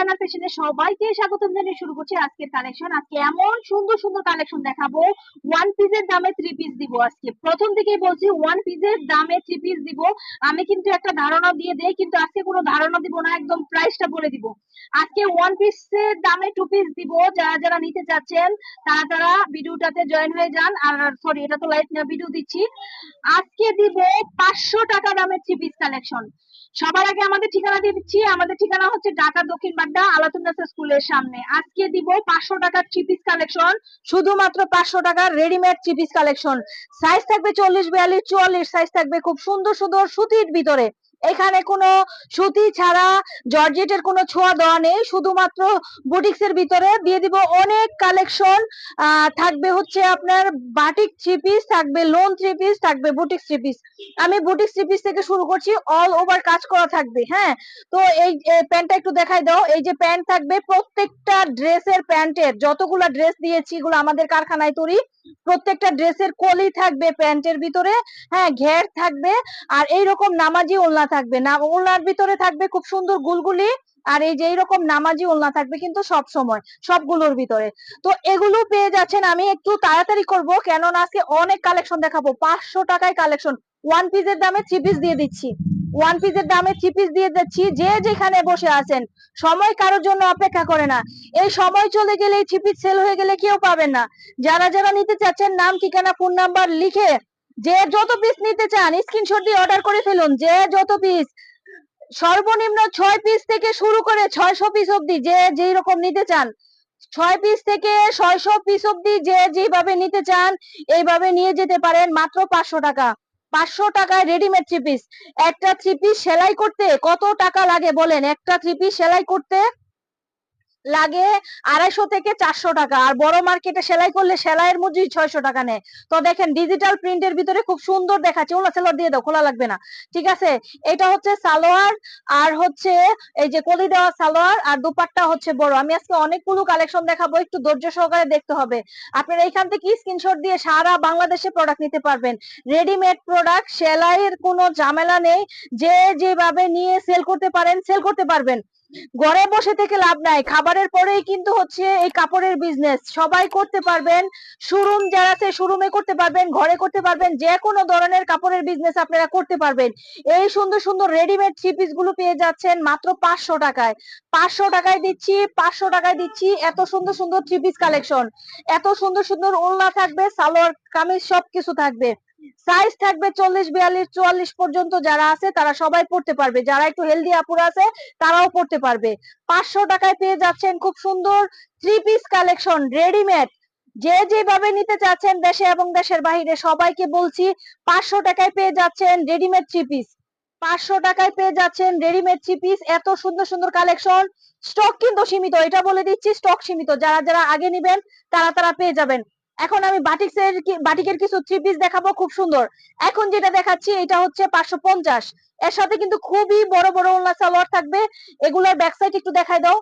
Channel পেছনে সবাইকে স্বাগতম জানিয়ে শুরু করছি আজকের কালেকশন আজকে এমন সুন্দর সুন্দর কালেকশন দেখাবো। ওয়ান পিসের দামে থ্রি পিস দিব আজকে। প্রথম থেকেই বলছি ওয়ান পিসের দামে থ্রি পিস দিব। আমি কিন্তু একটা ধারণা দিয়ে দেই, কিন্তু আজকে কোনো ধারণা দিব না, একদম প্রাইসটা বলে দিব। আজকে ওয়ান পিসের দামে টু পিস দিব। যারা যারা নিতে চাচ্ছেন, তারা তারা ভিডিওটাতে জয়েন হয়ে যান। আর সরি এটা তো লাইট না ভিডিও দিচ্ছি। আজকে দিব পাঁচশো টাকা দামে থ্রি পিস কালেকশন সবার আগে আমাদের ঠিকানা দিয়ে দিচ্ছি। আমাদের ঠিকানা হচ্ছে ঢাকা দক্ষিণ বাড্ডা আলাতুন্নাসা স্কুলের সামনে। আজকে দিব পাঁচশো টাকার চিপিস কালেকশন শুধুমাত্র পাঁচশো টাকার রেডিমেড চিপিস কালেকশন সাইজ থাকবে চল্লিশ বিয়াল্লিশ, চুয়াল্লিশ সাইজ থাকবে খুব সুন্দর সুন্দর সুতির ভিতরে। এখানে কোনো সুতি ছাড়া জর্জেটের কোনো ছোঁয়া দেওয়া নেই। শুধুমাত্র বুটিক্স এর ভিতরে দিয়ে দিব অনেক কালেকশন থাকবে হচ্ছে আপনার বাটিক থ্রি পিস থাকবে লোন থ্রি পিস থাকবে বুটিক্স থ্রি পিস আমি বুটিক্স থ্রি পিস থেকে শুরু করছি অল ওভার কাজ করা থাকবে হ্যাঁ? তো এই প্যান্টটা একটু দেখাই দাও। এই যে প্যান্ট থাকবে প্রত্যেকটা ড্রেসের প্যান্টের, যতগুলা ড্রেস দিয়েছি এগুলো আমাদের কারখানায় তৈরি। প্রত্যেকটা ড্রেসের কলি থাকবে, প্যান্টের ভিতরে হ্যাঁ ঘের থাকবে, আর এইরকম নামাজি ওলনা থাকবে। না, ওলনার ভিতরে থাকবে খুব সুন্দর গুলগুলি, আর এই যে এইরকম নামাজি ওলনা থাকবে কিন্তু সব সময়, সবগুলোর ভিতরে। তো এগুলো পেয়ে যাচ্ছেন আমি একটু তাড়াতাড়ি করব, কেননা আজকে অনেক কালেকশন দেখাবো, পাঁচশো টাকায় কালেকশন ওয়ান পিসের দামে থ্রি পিস দিয়ে দিচ্ছি। ওয়ান পিসের দামে থ্রি পিস দিয়ে দিচ্ছি, যে যেখানে বসে আছেন। সময় কারোর জন্য অপেক্ষা করে না। এই সময় চলে গেলে থ্রি পিস সেল হয়ে গেলে কেউ পাবেন না। যারা যারা নিতে চাচ্ছেন, নাম, ঠিকানা ফোন নাম্বার লিখে যে যত পিস নিতে চান স্ক্রিনশট দিয়ে অর্ডার করে ফেলুন। যে যত পিস সর্বনিম্ন ছয় পিস থেকে শুরু করে ছয়শো পিস অব্দি যে যেই রকম নিতে চান, ছয় পিস থেকে ছয়শো পিস অব্দি যে যেভাবে নিতে চান, এইভাবে নিয়ে যেতে পারেন মাত্র পাঁচশো টাকা। পাঁচশো টাকায় রেডিমেড থ্রি পিস একটা থ্রি পিস সেলাই করতে কত টাকা লাগে বলেন? একটা থ্রি পিস সেলাই করতে লাগে আড়াইশো থেকে চারশো টাকা। আর বড় মার্কেটে সেলাই করলে সেলাইয়ের মজুরি ছয়শো টাকা নেয়। তো দেখেন ডিজিটাল প্রিন্টের ভিতরে খুব সুন্দর দেখাচ্ছে। ওলা সেলোয়ার দিয়ে দাও, খোলা লাগবে না। ঠিক আছে? এটা হচ্ছে সালোয়ার, আর হচ্ছে এই যে কলি দেওয়া সালোয়ার, আর দুপাট্টা হচ্ছে বড়। আমি আজকে অনেকগুলো কালেকশন দেখাবো, একটু ধৈর্য সহকারে দেখতে হবে। আপনারা এইখান থেকে স্ক্রিনশট দিয়ে সারা বাংলাদেশে প্রোডাক্ট নিতে পারবেন। রেডিমেড প্রোডাক্ট সেলাইয়ের কোনো ঝামেলা নেই। যে যেভাবে নিয়ে সেল করতে পারেন সেল করতে পারবেন। ঘরে বসে থেকে লাভ নাই। খাবারের পরেই কিন্তু হচ্ছে এই কাপড়ের বিজনেস সবাই করতে পারবেন শোরুম যারা আছে শোরুমে করতে পারবেন, ঘরে করতে পারবেন, যে কোনো ধরনের কাপড়ের বিজনেস আপনারা করতে পারবেন। এই সুন্দর সুন্দর রেডিমেড থ্রি পিসগুলো পেয়ে যাচ্ছেন মাত্র পাঁচশো টাকায়। পাঁচশো টাকায় দিচ্ছি, পাঁচশো টাকায় দিচ্ছি এত সুন্দর সুন্দর থ্রি পিস কালেকশন এত সুন্দর সুন্দর ওড়না থাকবে, সালোয়ার কামিজ সবকিছু থাকবে। সাইজ থাকবে চল্লিশ, বিয়াল্লিশ, চুয়াল্লিশ পর্যন্ত যারা আছে, তারা সবাই পড়তে পারবে। যারা একটু হেলদি আপুরা আছে, তারাও পড়তে পারবে। পাঁচশো টাকায় পেয়ে যাচ্ছেন খুব সুন্দর থ্রি পিস কালেকশন রেডিমেড যে যেভাবে নিতে চাচ্ছেন দেশে এবং দেশের বাহিরে, সবাইকে বলছি, পাঁচশো টাকায় পেয়ে যাচ্ছেন রেডিমেড থ্রি পিস পাঁচশো টাকায় পেয়ে যাচ্ছেন রেডিমেড থ্রি পিস এত সুন্দর সুন্দর কালেকশন স্টক কিন্তু সীমিত, এটা বলে দিচ্ছি স্টক সীমিত। যারা যারা আগে নিবেন, তারা তারা পেয়ে যাবেন। এখন আমি বাটিক্সের বাটিকের কিছু থ্রি পিস দেখাবো, খুব সুন্দর। এখন যেটা দেখাচ্ছি, এটা হচ্ছে পাঁচশো পঞ্চাশ। এর সাথে কিন্তু খুবই বড় বড় ওলনা সালোয়ার থাকবে। এগুলোর ব্যাক সাইড একটু দেখাই দাও।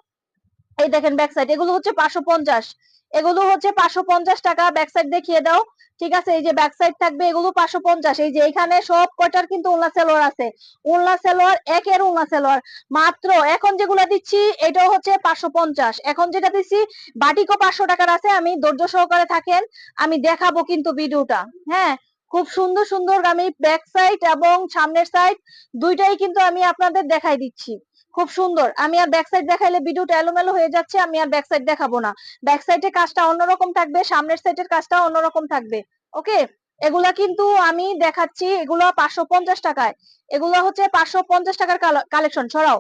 এই দেখেন ব্যাক সাইড এগুলো হচ্ছে পাঁচশো পঞ্চাশ। এগুলো হচ্ছে পাঁচশো পঞ্চাশ টাকা ব্যাক সাইড দেখিয়ে দাও। ঠিক আছে? এই যে ব্যাক সাইড থাকবে, এগুলো পাঁচশো পঞ্চাশ। এই যে এখানে সব কয়টার কিন্তু ওলনা সালোয়ার আছে? ওলনা সালোয়ার, একের ওলনা সালোয়ার। মাত্র এখন যেগুলো দিচ্ছি, এটাও হচ্ছে পাঁচশো পঞ্চাশ। এখন যেটা দিচ্ছি, বাটিকও পাঁচশো টাকার আছে, আমি ধৈর্য সহকারে থাকেন, আমি দেখাবো কিন্তু ভিডিওটা। হ্যাঁ? খুব সুন্দর সুন্দর আমি ব্যাক সাইড এবং সামনের সাইড দুইটাই কিন্তু আমি আপনাদের দেখাই দিচ্ছি। খুব সুন্দর। আমি আর ব্যাক সাইড দেখাইলে ভিডিওটা এলোমেলো হয়ে যাচ্ছে, আমি আর ব্যাক সাইড দেখাবো না। ব্যাক সাইডে কাজটা অন্যরকম থাকবে, সামনের সাইডের কাজটা অন্যরকম থাকবে। ওকে? এগুলা কিন্তু আমি দেখাচ্ছি, এগুলো পাঁচশো পঞ্চাশ টাকায়। এগুলো হচ্ছে পাঁচশো পঞ্চাশ টাকার কালেকশন ছড়াও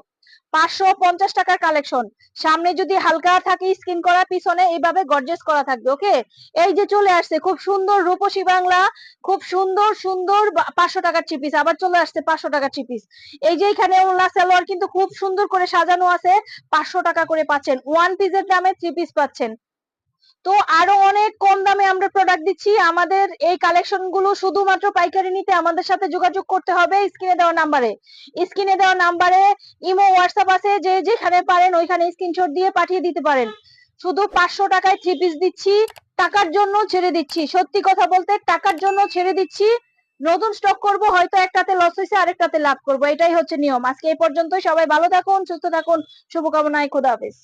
পাঁচশো পঞ্চাশ টাকার কালেকশন সামনে যদি হালকা থাকে স্কিন করা, পিছনে এইভাবে গর্জেস করা থাকবে ওকে এই যে চলে আসছে, খুব সুন্দর রূপসী বাংলা, খুব সুন্দর সুন্দর পাঁচশো টাকার চিপিস আবার চলে আসছে পাঁচশো টাকার চিপিস এই যে এখানে ওলা সালোয়ার কিন্তু খুব সুন্দর করে সাজানো আছে, পাঁচশো টাকা করে পাচ্ছেন। ওয়ান পিসের দামে থ্রি পিস পাচ্ছেন। তো আরও অনেক কম দামে আমরা প্রোডাক্ট দিচ্ছি। আমাদের এই কালেকশনগুলো শুধুমাত্র পাইকারি নিতে আমাদের সাথে যোগাযোগ করতে হবে স্ক্রিনে দেওয়া নাম্বারে স্ক্রিনে দেওয়া নাম্বারে ইমো, হোয়াটসঅ্যাপ আছে, যে যেখানে পারেন ওইখানে স্ক্রিনশট দিয়ে পাঠিয়ে দিতে পারেন। শুধু পাঁচশো টাকায় থ্রি পিস দিচ্ছি, টাকার জন্য ছেড়ে দিচ্ছি। সত্যি কথা বলতে টাকার জন্য ছেড়ে দিচ্ছি। নতুন স্টক করব, হয়তো একটাতে লস হয়েছে আরেকটাতে লাভ করব। এটাই হচ্ছে নিয়ম। আজকে এই পর্যন্ত সবাই ভালো থাকুন, সুস্থ থাকুন। শুভকামনায়, খোদা হাফেজ।